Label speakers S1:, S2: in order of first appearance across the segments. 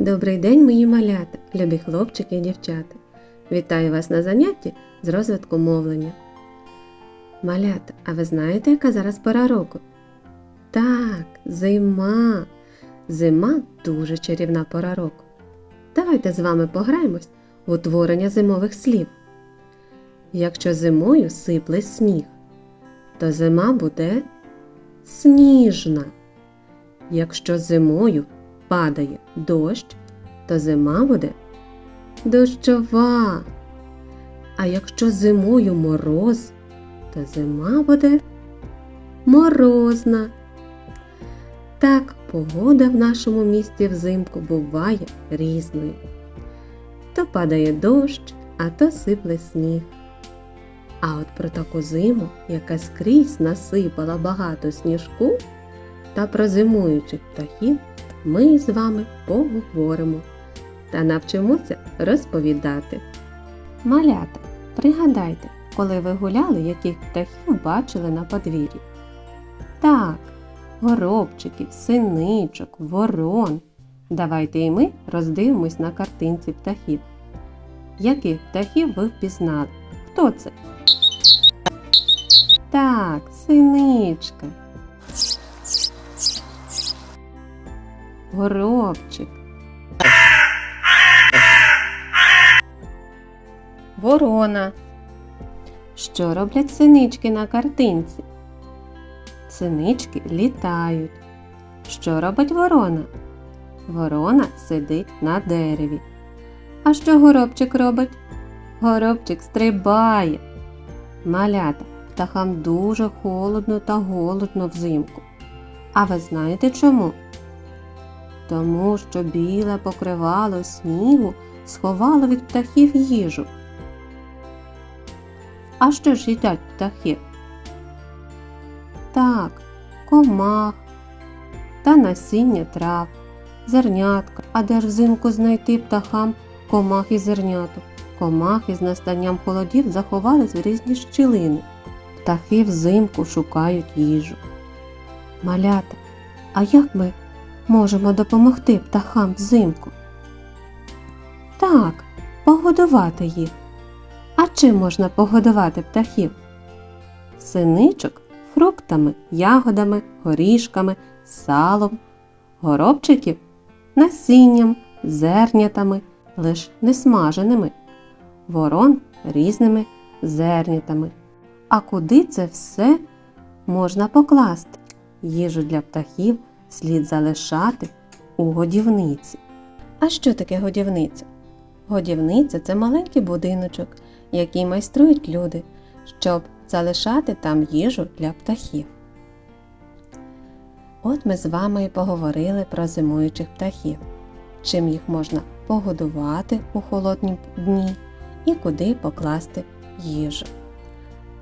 S1: Добрий день, мої малята, любі хлопчики і дівчата. Вітаю вас на занятті з розвитку мовлення. Малята, а ви знаєте, яка зараз пора року? Так, зима. Зима дуже чарівна пора року. Давайте з вами пограємось в утворення зимових слів. Якщо зимою сипле сніг, то зима буде сніжна. Якщо зимою падає дощ, то зима буде дощова. А якщо зимою мороз, то зима буде морозна. Так, погода в нашому місті взимку буває різною. То падає дощ, а то сипле сніг. А от про таку зиму, яка скрізь насипала багато сніжку, та про зимуючих птахів ми з вами поговоримо та навчимося розповідати. Малята, пригадайте, коли ви гуляли, яких птахів бачили на подвір'ї. Так, горобчиків, синичок, ворон. Давайте і ми роздивимось на картинці птахів. Яких птахів ви впізнали? Хто це? Так, синичка. Горобчик. Ворона. Що роблять синички на картинці? Синички літають. Що робить ворона? Ворона сидить на дереві. А що горобчик робить? Горобчик стрибає. Малята, птахам дуже холодно та голодно взимку. А ви знаєте чому? Тому що біле покривало снігу сховало від птахів їжу. А що ж їдять птахи? Так, комах та насіння трав, зернятка. А де ж взимку знайти птахам комах і зерняток? Комахи з настанням холодів заховались в різні щілини. Птахи взимку шукають їжу. Малята, а як ми можемо допомогти птахам взимку? Так, погодувати їх. А чим можна погодувати птахів? Синичок фруктами, ягодами, горішками, салом, горобчиків насінням, зернятами, лиш не смаженими, ворон різними зернятами. А куди це все можна покласти? Їжу для птахів слід залишати у годівниці. А що таке годівниця? Годівниця це маленький будиночок, який майструють люди, щоб залишати там їжу для птахів. От ми з вами і поговорили про зимуючих птахів, чим їх можна погодувати у холодні дні і куди покласти їжу.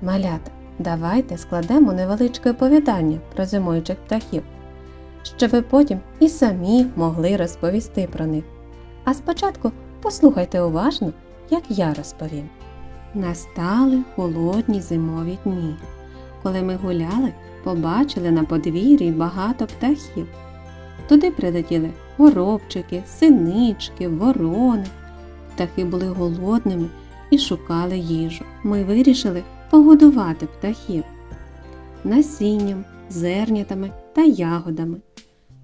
S1: Малята, давайте складемо невеличке оповідання про зимуючих птахів, щоб ви потім і самі могли розповісти про них. А спочатку послухайте уважно, як я розповім. Настали холодні зимові дні. Коли ми гуляли, побачили на подвір'ї багато птахів. Туди прилетіли горобчики, синички, ворони. Птахи були голодними і шукали їжу. Ми вирішили погодувати птахів насінням, зернятами та ягодами.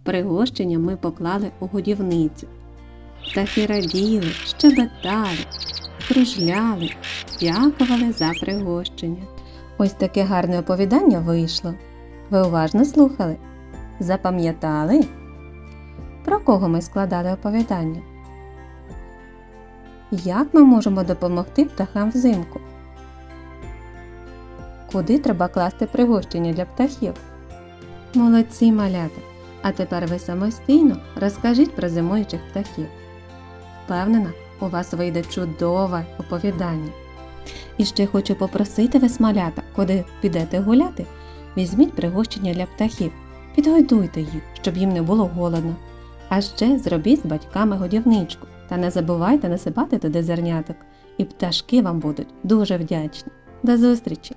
S1: Пригощення ми поклали у годівницю. Птахи раділи, щебетали, кружляли, дякували за пригощення. Ось таке гарне оповідання вийшло. Ви уважно слухали? Запам'ятали? Про кого ми складали оповідання? Як ми можемо допомогти птахам взимку? Куди треба класти пригощення для птахів? Молодці малята! А тепер ви самостійно розкажіть про зимуючих птахів. Впевнена, у вас вийде чудове оповідання. І ще хочу попросити вас, малята, куди підете гуляти, візьміть пригощення для птахів, підгодуйте їх, щоб їм не було голодно. А ще зробіть з батьками годівничку та не забувайте насипати туди зерняток, і пташки вам будуть дуже вдячні. До зустрічі!